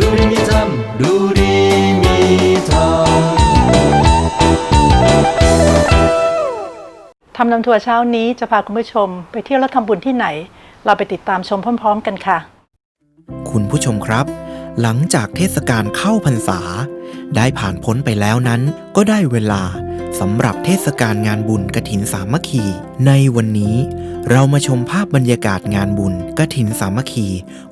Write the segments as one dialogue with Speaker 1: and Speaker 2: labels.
Speaker 1: ดูดีมีธรรมดูดีมีธรรม
Speaker 2: ทำนำทัวร์เช้านี้จะพาคุณผู้ชมไปเที่ยวและทำบุญที่ไหน เราไปติดตามชมพร้อม ๆ กันค่ะ
Speaker 3: คุณผู้ชมครับ หลังจากเทศกาลเข้าพรรษา ได้ผ่านพ้นไปแล้วนั้นก็ได้เวลาสำหรับเทศกาลงานบุญกระถินสามัคคี ในวันนี้เรามาชมภาพบรรยากาศงานบุญกระถินสามัคคี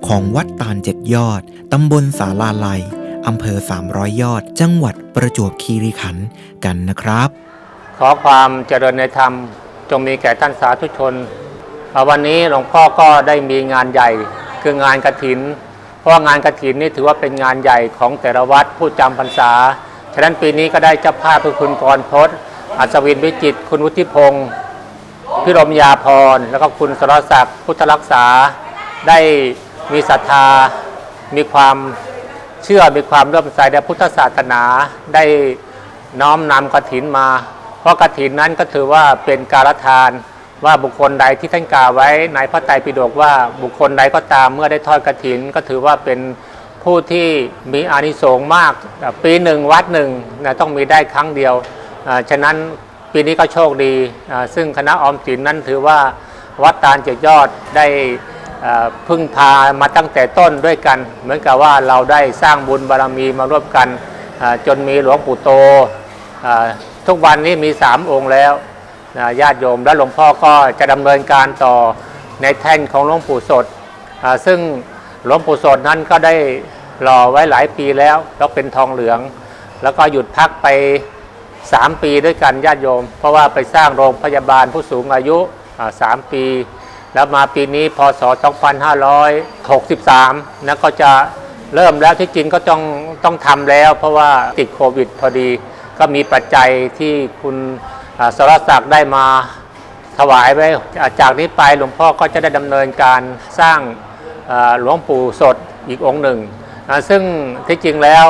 Speaker 3: ของวัดตาลเจ็ดยอด ตำบลสาลาลัยอำเภอ 300 ยอด จังหวัดประจวบคีรีขันธ์กันนะครับ
Speaker 4: ขอความเจริญในธรรม จงมีแก่ท่านสาธุชน วันนี้หลวงพ่อก็ได้มีงานใหญ่คืองานกระถิน ราะงานกระถินนี่ถือว่าเป็นงานใหญ่ของแต่ละวัดผู้จำพรรษา ฉะนั้นปีนี้ก็ได้เจ้าภาพคือคุณกรพจน์อัศวินวิจิต คุณวุฒิพงศ์พิรมยาพร แล้วก็คุณสรศักดิ์พุทธรักษา ได้มีศรัทธา มีความเชื่อ มีความเริ่อมใสในพุทธศาสนา ได้น้อมนำกฐินมา เพราะกฐินนั้นก็ถือว่าเป็นการทาน ว่าบุคคลใดที่ท่านกล่าวไว้ในพระไตรปิฎกว่าบุคคลใดก็ตามเมื่อได้ทอดกฐิน ก็ถือว่าเป็นผู้ที่มีอานิสงส์มากปีหนึ่งวัดหนึ่งนะต้องมีได้ครั้งเดียวฉะนั้นปีนี้ก็โชคดี ซึ่งคณะออมสินนั้นถือว่าวัดตาลเจ็ดยอดได้พึ่งพามาตั้งแต่ต้นด้วยกัน เหมือนกับว่าเราได้สร้างบุญบารมีมาร่วมกันจนมีหลวงปู่โตทุกวันนี้มีสามองค์แล้ว ญาติโยมและหลวงพ่อก็จะดำเนินการต่อในแท่นของหลวงปู่สด ซึ่งหลวงปู่สดนั้นก็ได้หล่อไว้หลายปีแล้วแล้วเป็นทองเหลือง แล้วก็หยุดพักไป 3 ปีด้วยกันญาติโยม เพราะว่าไปสร้างโรงพยาบาลผู้สูงอายุอ่าสามปี แล้วมาปีนี้พศ 2563นะก็จะเริ่มแล้วที่จริงก็ต้องต้องทำแล้ว เพราะว่าติดโควิดพอดี ก็มีปัจจัยที่คุณ สรศักดิ์ได้มาถวายไว้จากนี้ไปหลวงพ่อก็จะได้ดำเนินการสร้างหลวงปู่สดอีกองค์หนึ่ง ซึ่งที่จริงแล้ว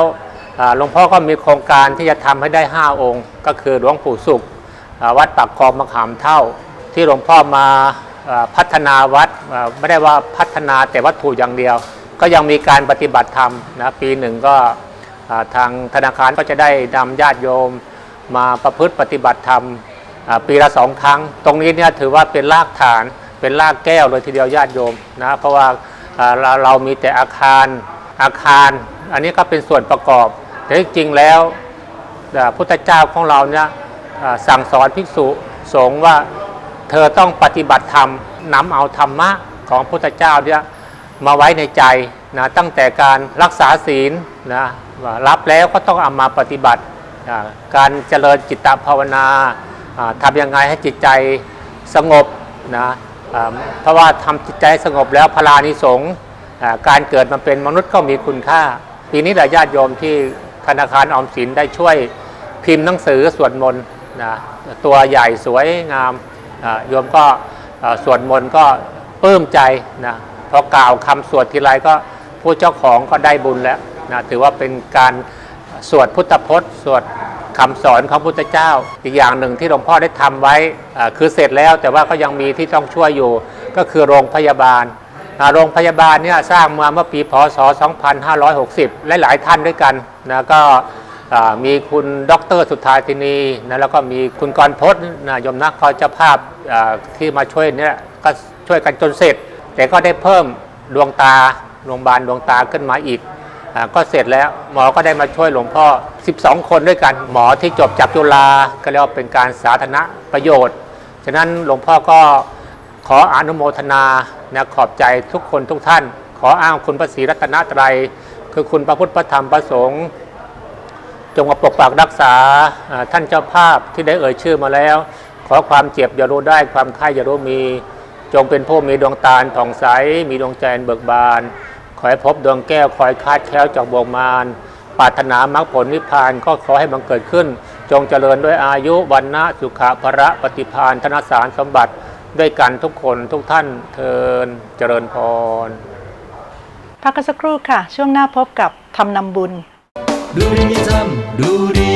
Speaker 4: หลวงพ่อก็มีโครงการที่จะทำให้ได้ 5 องค์ ก็คือหลวงปู่สุข วัดปากคลองมะขามเท่า ที่หลวงพ่อมาอพัฒนาวัดไม่ได้ว่าพัฒนาแต่วัตถุอย่างเดียว ก็ยังมีการปฏิบัติธรรมนะปีหนึ่งก็ทางธนาคารก็จะได้นำญาติโยม มาประพฤติปฏิบัติธรรมปีละสองครั้ง ตรงนี้เนี่ยถือว่าเป็นรากฐานเป็นรากแก้วเลยทีเดียวญาติโยมนะเพราะว่าเราเรามีแต่อาคารอาคาร อันนี้ก็เป็นส่วนประกอบ แต่จริงแล้วพุทธเจ้าของเราเนี่ยสั่งสอนภิกษุสงฆ์ว่าเธอต้องปฏิบัติธรรมนำเอาธรรมะของพุทธเจ้าเนี่ยมาไว้ในใจนะตั้งแต่การรักษาศีลนะรับแล้วก็ต้องเอามาปฏิบัติ การเจริญจิตตภาวนาทำยังไงให้จิตใจสงบนะเพราะว่าทำจิตใจสงบแล้วพลานิสงการเกิดมาเป็นมนุษย์ก็มีคุณค่า ปีนี้แต่ญาติโยมที่ธนาคารออมสินได้ช่วยพิมพ์หนังสือสวดมนต์นะตัวใหญ่สวยงามอ่าโยมก็อ่าสวดมนต์ก็ปลื้มใจนะพอกล่าวคำสวดทีไรก็ผู้เจ้าของก็ได้บุญแล้วนะถือว่าเป็นการ สวดพุทธพจน์ สวดคำสอนของพุทธเจ้า อีกอย่างหนึ่งที่หลวงพ่อได้ทำไว้คือเสร็จแล้วแต่ว่าก็ยังมีที่ต้องช่วยอยู่ ก็คือโรงพยาบาลโรงพยาบาลเนี่ยสร้างมาเมื่อปีพศ 2560และหลายท่านด้วยกันนะก็มีคุณดรสุทธาธินีนะแล้วก็มีคุณกรพจน์นะยมนักคอยเจ้าภาพที่มาช่วยเนี่ยก็ช่วยกันจนเสร็จ แต่ก็ได้เพิ่มดวงตาโรงพยาบาลดวงตาขึ้นมาอีก ก็เสร็จแล้วหมอก็ได้มาช่วยหลวงพ่อ 12 คนด้วยกัน หมอที่จบจากจุฬาก็เรียกว่าเป็นการสาธารณประโยชน์ ฉะนั้นหลวงพ่อก็ขออนุโมทนานะขอบใจทุกคนทุกท่าน ขออ้างคุณพระศรีรัตนตรัย คือคุณพระพุทธพระธรรมพระสงฆ์จงมาปกปักรักษาท่านเจ้าภาพที่ได้เอ่ยชื่อมาแล้ว ขอความเจ็บอย่ารู้ได้ความไข้อย่ารู้มี จงเป็นผู้มีดวงตาผ่องใสมีดวงใจเบิกบาน ขอให้พบดวงแก้วคอยคาดแคล้วจากบ่วงมารปรารถนามรรคผลนิพพานก็ขอให้บังเกิดขึ้น จงเจริญด้วยอายุวันนะสุขะพระปฏิพานธนสารสมบัติด้วยกันทุกคนทุกท่านเทินเจริญพร
Speaker 2: พักกันสักครู่ค่ะ ช่วงหน้าพบกับทำนำบุญ
Speaker 1: ดูดีมีธรรมดูดี